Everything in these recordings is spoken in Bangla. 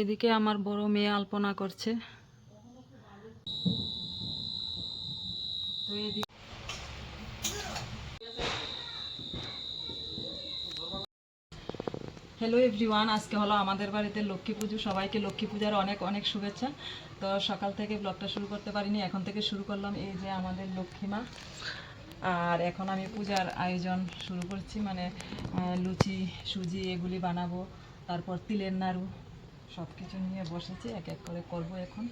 এদিকে আমার বড় মেয়ে আলপনা করছে। হ্যালো এভরিওয়ান আজকে হলো আমাদের বাড়িতে লক্ষ্মী পুজো। সবাইকে লক্ষ্মী পূজার অনেক অনেক শুভেচ্ছা। তো সকাল থেকে ব্লগটা শুরু করতে পারিনি, এখন থেকে শুরু করলাম এই যে আমাদের লক্ষ্মী মা। আর এখন আমি পূজার আয়োজন শুরু করছি মানে লুচি, সুজি এগুলি বানাবো, তারপর তিলের নাড়ু। সব কিছু নিয়ে বসেছি, এক এক করে করব এখন।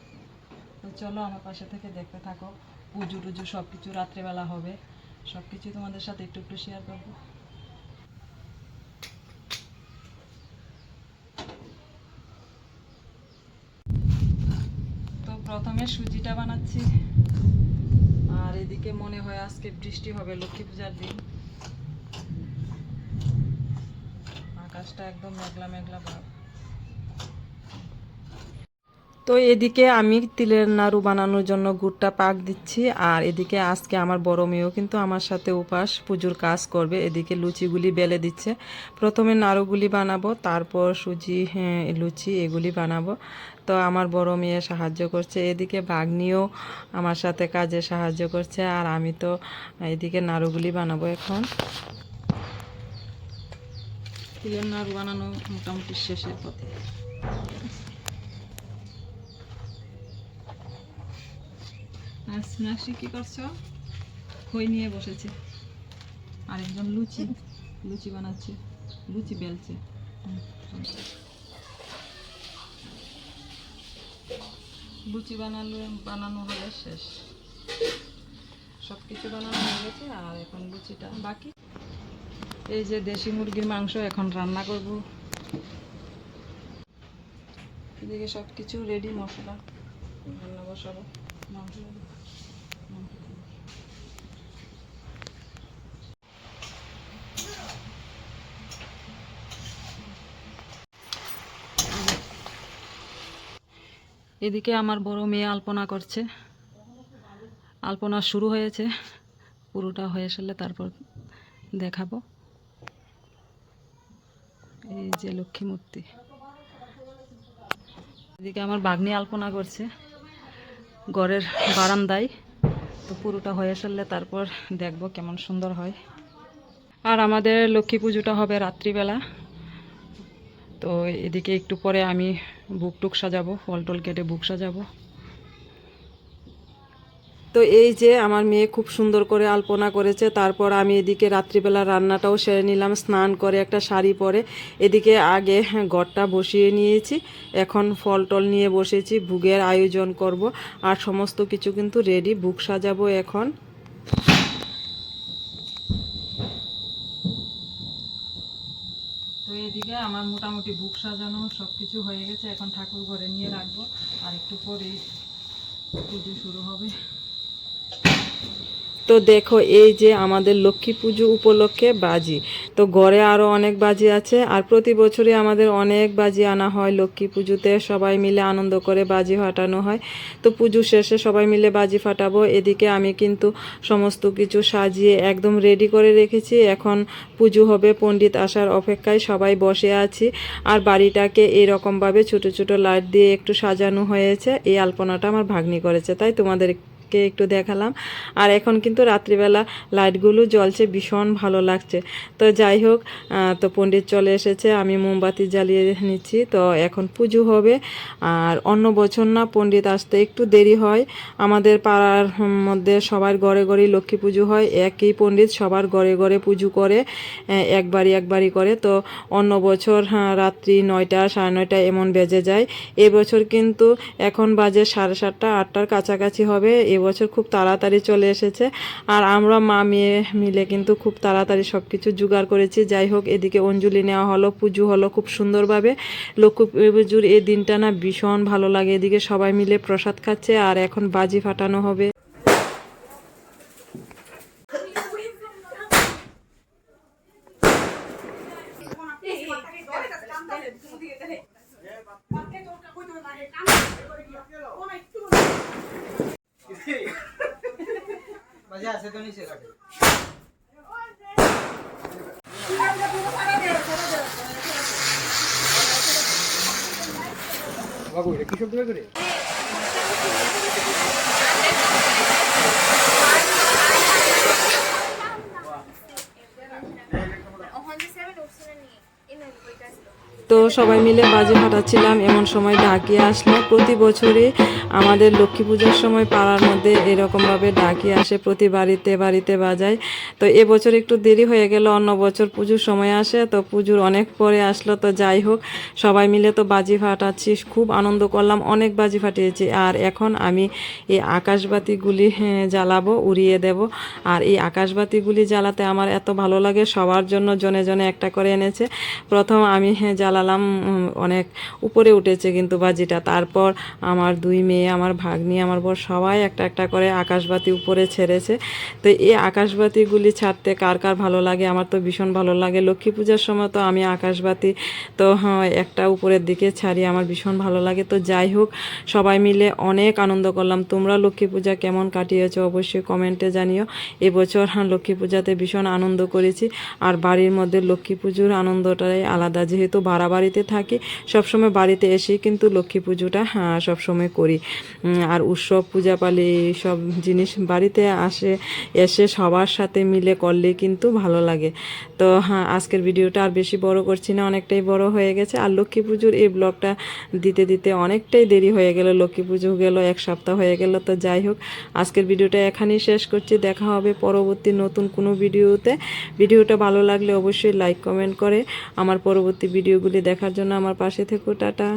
তো চলো আমার পাশে থেকে দেখতে থাকো, পুজো টুজো সব কিছু রাত্রেবেলা হবে। সব কিছু তোমাদের সাথে একটু একটু শেয়ার করব। তো প্রথমে সুজিটা বানাচ্ছি। আর এদিকে মনে হয় আজকে বৃষ্টি হবে, লক্ষ্মী পূজার দিন। আকাশটা একদম মেঘলা মেঘলা ভাব। তো এদিকে আমি তিলের নাড়ু বানানোর জন্য গুড়টা পাক দিচ্ছি আর এদিকে আজকে আমার বড় মেয়েও কিন্তু আমার সাথে উপাস পুজোর কাজ করবে। এদিকে লুচিগুলি বেলে দিচ্ছে। প্রথমে নাড়ুগুলি বানাবো তারপর সুজি হ্যাঁ, লুচি এগুলি বানাবো। তো আমার বড় মেয়ে সাহায্য করছে। এদিকে বাগনিও আমার সাথে কাজে সাহায্য করছে আর আমি তো এদিকে নাড়ুগুলি বানাবো এখন। তিলের নাড়ু বানানো মোটামুটি শেষের পথে। আর স্নাসি কি করছ? খই নিয়ে বসেছে। আরেকজন লুচি লুচি বানাচ্ছে, লুচি বেলছে। লুচি বানালো বানানো হলে শেষ। সব কিছু বানানো হয়ে গেছে, আর এখন লুচিটা বাকি। এই যে দেশি মুরগির মাংস, এখন রান্না করব। এদিকে সব কিছু রেডি মশলা রান্না বসাবো। এদিকে আমার বড় মেয়ে আলপনা করছে। আলপনা শুরু হয়েছে, পুরোটা হয়ে আসলে তারপর দেখাবো। এই যে লক্ষ্মী মূর্তি এদিকে আমার বাগনি আলপনা করছে। ঘরের বারান্দায়। তো পুরোটা হয়ে ফেললে তারপর দেখব কেমন সুন্দর হয়। আর আমাদের লক্ষ্মী পুজোটা হবে রাত্রিবেলা। তো এদিকে একটু পরে আমি বুক টুক সাজাবো ফল টল কেটে বুক সাজাবো। তো এই যে আমার মেয়ে খুব সুন্দর করে আলপনা করেছে, তারপর আমি এদিকে রাত্রিবেলা রান্নাটাও সেরে নিলাম, স্নান করে একটা শাড়ি পরে এদিকে আগে ঘরটা বসিয়ে নিয়েছি, এখন ফল টল নিয়ে বসেছি, ভুগের আয়োজন করব, আর সমস্ত কিছু কিন্তু রেডি বুক সাজাবো এখন। তো এদিকে আমার মোটামুটি বুক সাজানো সব কিছু হয়ে গেছে, এখন ঠাকুর ঘরে নিয়ে রাখব, আর একটু পরেই পুজো শুরু হবে। তো দেখো, এই যে আমাদের লক্ষ্মী পুজো উপলক্ষে বাজি। তো ঘরে আরও অনেক বাজি আছে, আর প্রতি বছরই আমাদের অনেক বাজি আনা হয় লক্ষ্মী পুজোতে। সবাই মিলে আনন্দ করে বাজি ফাটানো হয়। তো পুজো শেষে সবাই মিলে বাজি ফাটাবো। এদিকে আমি কিন্তু সমস্ত কিছু সাজিয়ে একদম রেডি করে রেখেছি। এখন পুজো হবে, পণ্ডিত আসার অপেক্ষায় সবাই বসে আছি। আর বাড়িটাকে এরকমভাবে ছোট ছোট লাইট দিয়ে একটু সাজানো হয়েছে। এই আলপনাটা আমার ভাগ্নি করেছে, তাই তোমাদের কে একটু দেখালাম। আর এখন কিন্তু রাত্রিবেলা লাইটগুলো জ্বলছে ভীষণ ভালো লাগছে। তো যাই হোক তো পণ্ডিত চলে এসেছে আমি মোমবাতি জ্বালিয়ে নিচ্ছি। তো এখন পুজো হবে। আর অন্য বছর না পণ্ডিত আসতে একটু দেরি হয়। আমাদের পাড়ার মধ্যে সবার ঘরে ঘরেই লক্ষ্মী পুজো হয়। একই পণ্ডিত সবার ঘরে ঘরে পুজো করে একবারই একবারই করে। তো অন্য বছর হ্যাঁ, রাত্রি নয়টা সাড়ে নয়টা এমন বেজে যায়। এবছর কিন্তু এখন বাজে সাড়ে সাতটা আটটার কাছাকাছি হবে। এবছর খুব তাড়াতাড়ি চলে এসেছে। আর আমরা মা, মেয়ে মিলে কিন্তু খুব তাড়াতাড়ি সব কিছু জোগাড় করেছি। যাই হোক, এদিকে অঞ্জলি নেওয়া হলো, পুজো হলো খুব সুন্দরভাবে। লক্ষ্মী পুজোর এই দিনটা না ভীষণ ভালো লাগে। এদিকে সবাই মিলে প্রসাদ খাচ্ছে আর এখন বাজি ফাটানো হবে। বাবু এটা কৃষক করে? সবাই মিলে বাজি ফাটাচ্ছিলাম। এমন সময় ডাকিয়ে আসলো। প্রতি বছরই আমাদের লক্ষ্মী পূজার সময় পাড়ার মধ্যে এরকমভাবে ডাকিয়ে আসে। প্রতি বাড়িতে বাড়িতে বাজায়। তো এবছর একটু দেরি হয়ে গেল। অন্য বছর পুজোর সময় আসে। তো পুজোর অনেক পরে আসলো। তো যাই হোক সবাই মিলে তো বাজি ফাটাচ্ছি। খুব আনন্দ করলাম। অনেক বাজি ফাটিয়েছি। আর এখন আমি এই আকাশবাতিগুলি হ্যাঁ, জ্বালাবো উড়িয়ে দেব। আর এই আকাশবাতিগুলি জ্বালাতে আমার এত ভালো লাগে। সবার জন্য জনে জনে একটা করে এনেছে। প্রথম আমি হ্যাঁ জ্বালালাম। উম, অনেক উপরে উঠেছে কিন্তু বাজিটা। তারপর আমার দুই মেয়ে আমার ভাগ্নি আমার বর সবাই একটা একটা করে আকাশবাতি উপরে ছেড়েছে। তো এই আকাশবাতিগুলি ছাড়তে কার কার ভালো লাগে? আমার তো ভীষণ ভালো লাগে। লক্ষ্মী পূজার সময় তো আমি আকাশবাতি তো হ্যাঁ, একটা উপরের দিকে ছাড়ি আমার ভীষণ ভালো লাগে। তো যাই হোক সবাই মিলে অনেক আনন্দ করলাম। তোমরা লক্ষ্মী পূজা কেমন কাটিয়েছো অবশ্যই কমেন্টে জানিও। এবছর হ্যাঁ, লক্ষ্মী পূজাতে ভীষণ আনন্দ করেছি। আর বাড়ির মধ্যে লক্ষ্মী পুজোর আনন্দটাই আলাদা যেহেতু ভাড়া বাড়িতে থাকি, সবসময় বাড়িতে এসেই কিন্তু লক্ষ্মী পুজোটা হ্যাঁ সবসময় করি। আর উৎসব, পূজাপালি সব জিনিস বাড়িতে আসে, এসে সবার সাথে মিলে করলে কিন্তু ভালো লাগে। তো হ্যাঁ আজকের ভিডিওটা আর বেশি বড় করছি না, অনেকটাই বড় হয়ে গেছে। আর লক্ষ্মী পুজোর এই ব্লগটা দিতে দিতে অনেকটাই দেরি হয়ে গেল, লক্ষ্মী পুজো গেল, এক সপ্তাহ হয়ে গেল, তো যাই হোক, আজকের ভিডিওটা এখানেই শেষ করছি, দেখা হবে পরবর্তী নতুন কোনো ভিডিওতে। ভিডিওটা ভালো লাগলে অবশ্যই লাইক, কমেন্ট করে আমার পরবর্তী ভিডিওগুলি দেখার জন্য আমার পাশে থেকো টাটা।